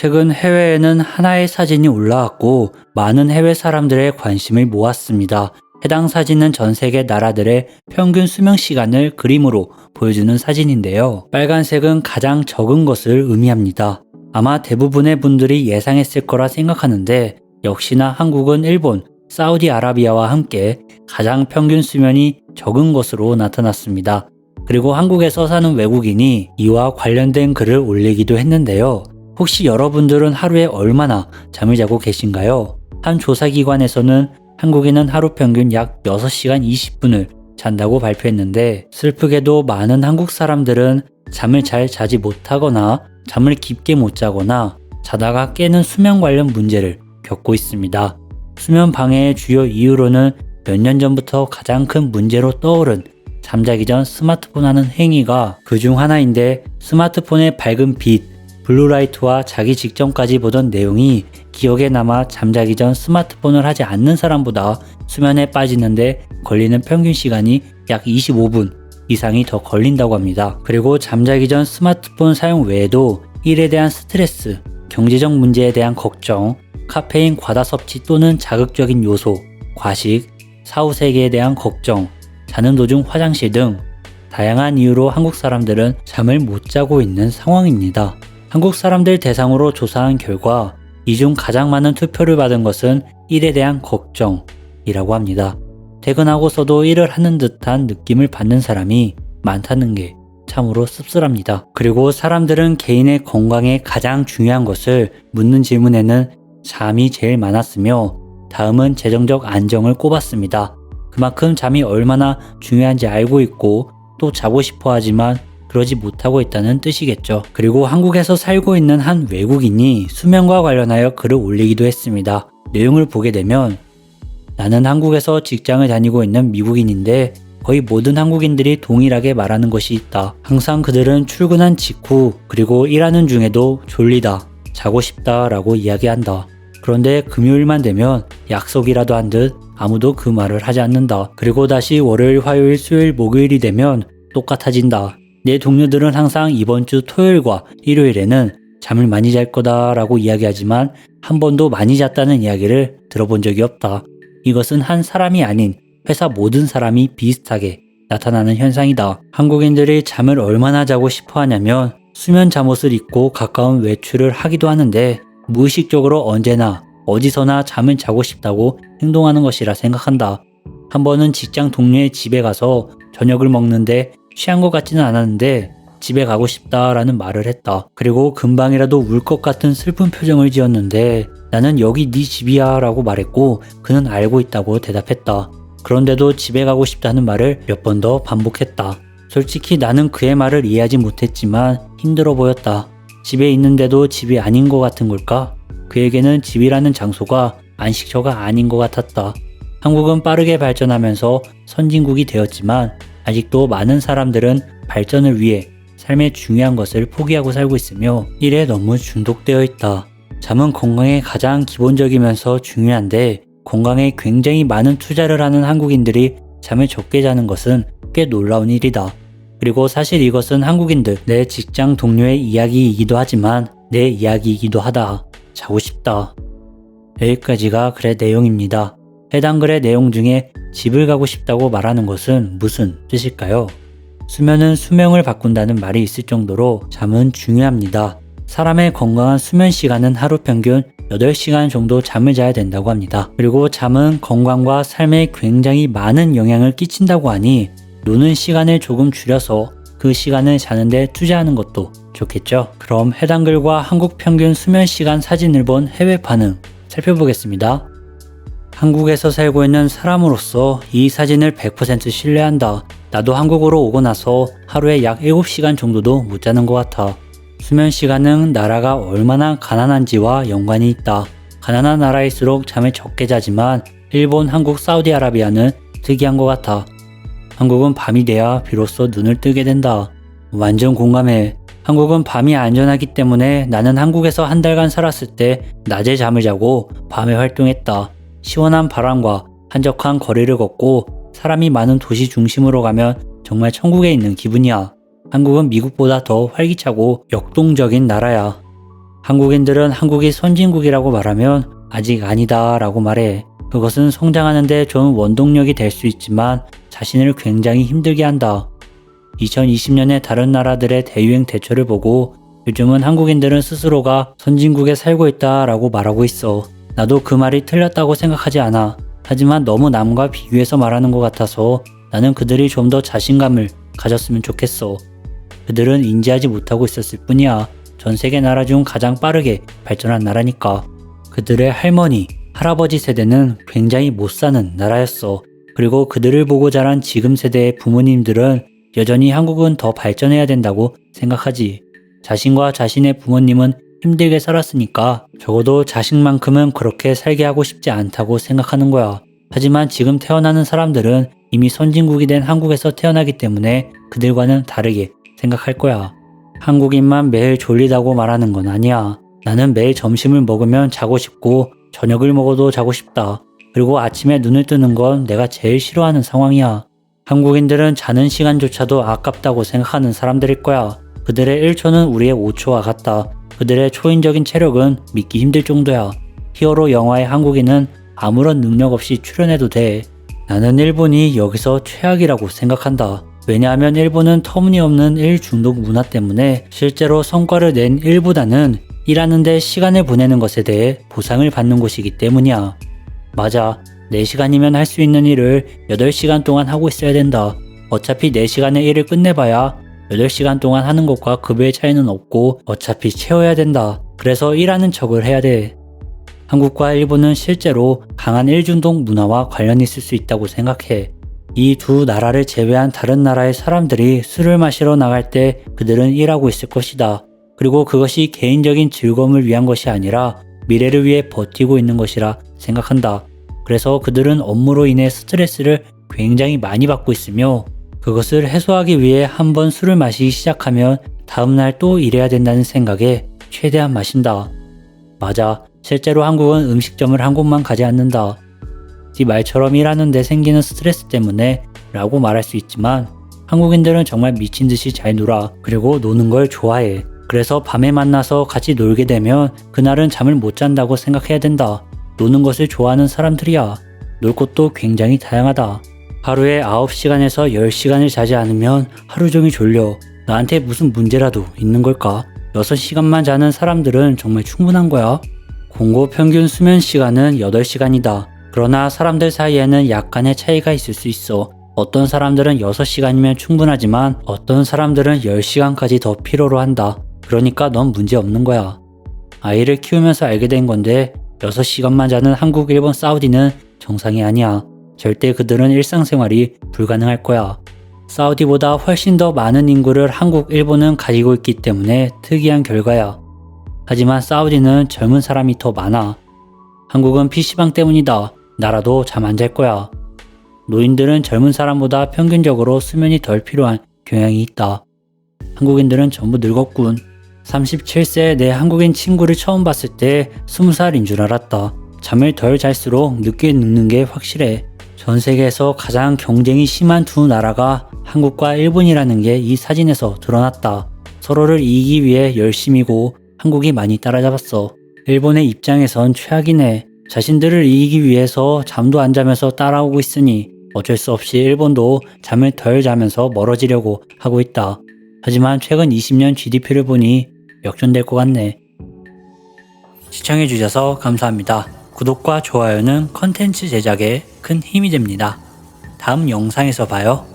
최근 해외에는 하나의 사진이 올라왔고 많은 해외 사람들의 관심을 모았습니다. 해당 사진은 전 세계 나라들의 평균 수명 시간을 그림으로 보여주는 사진인데요. 빨간색은 가장 적은 것을 의미합니다. 아마 대부분의 분들이 예상했을 거라 생각하는데 역시나 한국은 일본, 사우디아라비아와 함께 가장 평균 수면이 적은 것으로 나타났습니다. 그리고 한국에서 사는 외국인이 이와 관련된 글을 올리기도 했는데요. 혹시 여러분들은 하루에 얼마나 잠을 자고 계신가요? 한 조사기관에서는 한국인은 하루 평균 약 6시간 20분을 잔다고 발표했는데 슬프게도 많은 한국 사람들은 잠을 잘 자지 못하거나 잠을 깊게 못 자거나 자다가 깨는 수면 관련 문제를 겪고 있습니다. 수면 방해의 주요 이유로는 몇 년 전부터 가장 큰 문제로 떠오른 잠자기 전 스마트폰 하는 행위가 그 중 하나인데 스마트폰의 밝은 빛, 블루라이트와 자기 직전까지 보던 내용이 기억에 남아 잠자기 전 스마트폰을 하지 않는 사람보다 수면에 빠지는데 걸리는 평균 시간이 약 25분 이상이 더 걸린다고 합니다. 그리고 잠자기 전 스마트폰 사용 외에도 일에 대한 스트레스, 경제적 문제에 대한 걱정, 카페인 과다 섭취 또는 자극적인 요소, 과식, 사후 세계에 대한 걱정, 자는 도중 화장실 등 다양한 이유로 한국 사람들은 잠을 못 자고 있는 상황입니다. 한국 사람들 대상으로 조사한 결과 이 중 가장 많은 투표를 받은 것은 일에 대한 걱정이라고 합니다. 퇴근하고서도 일을 하는 듯한 느낌을 받는 사람이 많다는 게 참으로 씁쓸합니다. 그리고 사람들은 개인의 건강에 가장 중요한 것을 묻는 질문에는 잠이 제일 많았으며 다음은 재정적 안정을 꼽았습니다. 그만큼 잠이 얼마나 중요한지 알고 있고 또 자고 싶어 하지만 그러지 못하고 있다는 뜻이겠죠. 그리고 한국에서 살고 있는 한 외국인이 수면과 관련하여 글을 올리기도 했습니다. 내용을 보게 되면 나는 한국에서 직장을 다니고 있는 미국인인데 거의 모든 한국인들이 동일하게 말하는 것이 있다. 항상 그들은 출근한 직후 그리고 일하는 중에도 졸리다, 자고 싶다 라고 이야기한다. 그런데 금요일만 되면 약속이라도 한 듯 아무도 그 말을 하지 않는다. 그리고 다시 월요일, 화요일, 수요일, 목요일이 되면 똑같아진다. 내 동료들은 항상 이번 주 토요일과 일요일에는 잠을 많이 잘 거다라고 이야기하지만 한 번도 많이 잤다는 이야기를 들어본 적이 없다. 이것은 한 사람이 아닌 회사 모든 사람이 비슷하게 나타나는 현상이다. 한국인들이 잠을 얼마나 자고 싶어 하냐면 수면 잠옷을 입고 가까운 외출을 하기도 하는데 무의식적으로 언제나 어디서나 잠을 자고 싶다고 행동하는 것이라 생각한다. 한 번은 직장 동료의 집에 가서 저녁을 먹는데 취한 것 같지는 않았는데 집에 가고 싶다라는 말을 했다. 그리고 금방이라도 울 것 같은 슬픈 표정을 지었는데 나는 여기 네 집이야 라고 말했고 그는 알고 있다고 대답했다. 그런데도 집에 가고 싶다는 말을 몇 번 더 반복했다. 솔직히 나는 그의 말을 이해하지 못했지만 힘들어 보였다. 집에 있는데도 집이 아닌 것 같은 걸까? 그에게는 집이라는 장소가 안식처가 아닌 것 같았다. 한국은 빠르게 발전하면서 선진국이 되었지만 아직도 많은 사람들은 발전을 위해 삶의 중요한 것을 포기하고 살고 있으며 일에 너무 중독되어 있다. 잠은 건강에 가장 기본적이면서 중요한데 건강에 굉장히 많은 투자를 하는 한국인들이 잠을 적게 자는 것은 꽤 놀라운 일이다. 그리고 사실 이것은 한국인들 내 직장 동료의 이야기이기도 하지만 내 이야기이기도 하다. 자고 싶다. 여기까지가 글의 내용입니다. 해당 글의 내용 중에 집을 가고 싶다고 말하는 것은 무슨 뜻일까요? 수면은 수명을 바꾼다는 말이 있을 정도로 잠은 중요합니다. 사람의 건강한 수면 시간은 하루 평균 8시간 정도 잠을 자야 된다고 합니다. 그리고 잠은 건강과 삶에 굉장히 많은 영향을 끼친다고 하니 노는 시간을 조금 줄여서 그 시간을 자는데 투자하는 것도 좋겠죠. 그럼 해당 글과 한국 평균 수면 시간 사진을 본 해외 반응 살펴보겠습니다. 한국에서 살고 있는 사람으로서 이 사진을 100% 신뢰한다. 나도 한국으로 오고 나서 하루에 약 7시간 정도도 못 자는 것 같아. 수면 시간은 나라가 얼마나 가난한지와 연관이 있다. 가난한 나라일수록 잠을 적게 자지만 일본, 한국, 사우디아라비아는 특이한 것 같아. 한국은 밤이 돼야 비로소 눈을 뜨게 된다. 완전 공감해. 한국은 밤이 안전하기 때문에 나는 한국에서 한 달간 살았을 때 낮에 잠을 자고 밤에 활동했다. 시원한 바람과 한적한 거리를 걷고 사람이 많은 도시 중심으로 가면 정말 천국에 있는 기분이야. 한국은 미국보다 더 활기차고 역동적인 나라야. 한국인들은 한국이 선진국이라고 말하면 아직 아니다 라고 말해. 그것은 성장하는데 좋은 원동력이 될 수 있지만 자신을 굉장히 힘들게 한다. 2020년에 다른 나라들의 대유행 대처를 보고 요즘은 한국인들은 스스로가 선진국에 살고 있다 라고 말하고 있어. 나도 그 말이 틀렸다고 생각하지 않아. 하지만 너무 남과 비교해서 말하는 것 같아서 나는 그들이 좀 더 자신감을 가졌으면 좋겠어. 그들은 인지하지 못하고 있었을 뿐이야. 전 세계 나라 중 가장 빠르게 발전한 나라니까. 그들의 할머니, 할아버지 세대는 굉장히 못 사는 나라였어. 그리고 그들을 보고 자란 지금 세대의 부모님들은 여전히 한국은 더 발전해야 된다고 생각하지. 자신과 자신의 부모님은 힘들게 살았으니까 적어도 자식만큼은 그렇게 살게 하고 싶지 않다고 생각하는 거야. 하지만 지금 태어나는 사람들은 이미 선진국이 된 한국에서 태어나기 때문에 그들과는 다르게 생각할 거야. 한국인만 매일 졸리다고 말하는 건 아니야. 나는 매일 점심을 먹으면 자고 싶고 저녁을 먹어도 자고 싶다. 그리고 아침에 눈을 뜨는 건 내가 제일 싫어하는 상황이야. 한국인들은 자는 시간조차도 아깝다고 생각하는 사람들일 거야. 그들의 1초는 우리의 5초와 같다. 그들의 초인적인 체력은 믿기 힘들 정도야. 히어로 영화의 한국인은 아무런 능력 없이 출연해도 돼. 나는 일본이 여기서 최악이라고 생각한다. 왜냐하면 일본은 터무니없는 일 중독 문화 때문에 실제로 성과를 낸 일보다는 일하는데 시간을 보내는 것에 대해 보상을 받는 곳이기 때문이야. 맞아. 4시간이면 할 수 있는 일을 8시간 동안 하고 있어야 된다. 어차피 4시간의 일을 끝내봐야 8시간 동안 하는 것과 급여의 차이는 없고 어차피 채워야 된다. 그래서 일하는 척을 해야 돼. 한국과 일본은 실제로 강한 일중독 문화와 관련이 있을 수 있다고 생각해. 이 두 나라를 제외한 다른 나라의 사람들이 술을 마시러 나갈 때 그들은 일하고 있을 것이다. 그리고 그것이 개인적인 즐거움을 위한 것이 아니라 미래를 위해 버티고 있는 것이라 생각한다. 그래서 그들은 업무로 인해 스트레스를 굉장히 많이 받고 있으며 그것을 해소하기 위해 한 번 술을 마시기 시작하면 다음날 또 일해야 된다는 생각에 최대한 마신다. 맞아. 실제로 한국은 음식점을 한 곳만 가지 않는다. 네 말처럼 일하는데 생기는 스트레스 때문에 라고 말할 수 있지만 한국인들은 정말 미친 듯이 잘 놀아. 그리고 노는 걸 좋아해. 그래서 밤에 만나서 같이 놀게 되면 그날은 잠을 못 잔다고 생각해야 된다. 노는 것을 좋아하는 사람들이야. 놀 곳도 굉장히 다양하다. 하루에 9시간에서 10시간을 자지 않으면 하루 종일 졸려. 나한테 무슨 문제라도 있는 걸까? 6시간만 자는 사람들은 정말 충분한 거야. 공고 평균 수면 시간은 8시간이다. 그러나 사람들 사이에는 약간의 차이가 있을 수 있어. 어떤 사람들은 6시간이면 충분하지만 어떤 사람들은 10시간까지 더 필요로 한다. 그러니까 넌 문제 없는 거야. 아이를 키우면서 알게 된 건데 6시간만 자는 한국, 일본, 사우디는 정상이 아니야. 절대 그들은 일상생활이 불가능할 거야. 사우디보다 훨씬 더 많은 인구를 한국, 일본은 가지고 있기 때문에 특이한 결과야. 하지만 사우디는 젊은 사람이 더 많아. 한국은 PC방 때문이다. 나라도 잠 안 잘 거야. 노인들은 젊은 사람보다 평균적으로 수면이 덜 필요한 경향이 있다. 한국인들은 전부 늙었군. 37세 내 한국인 친구를 처음 봤을 때 20살인 줄 알았다. 잠을 덜 잘수록 늦게 늙는 게 확실해. 전 세계에서 가장 경쟁이 심한 두 나라가 한국과 일본이라는 게 이 사진에서 드러났다. 서로를 이기기 위해 열심이고 한국이 많이 따라잡았어. 일본의 입장에선 최악이네. 자신들을 이기기 위해서 잠도 안 자면서 따라오고 있으니 어쩔 수 없이 일본도 잠을 덜 자면서 멀어지려고 하고 있다. 하지만 최근 20년 GDP를 보니 역전될 것 같네. 시청해주셔서 감사합니다. 구독과 좋아요는 컨텐츠 제작에 큰 힘이 됩니다. 다음 영상에서 봐요.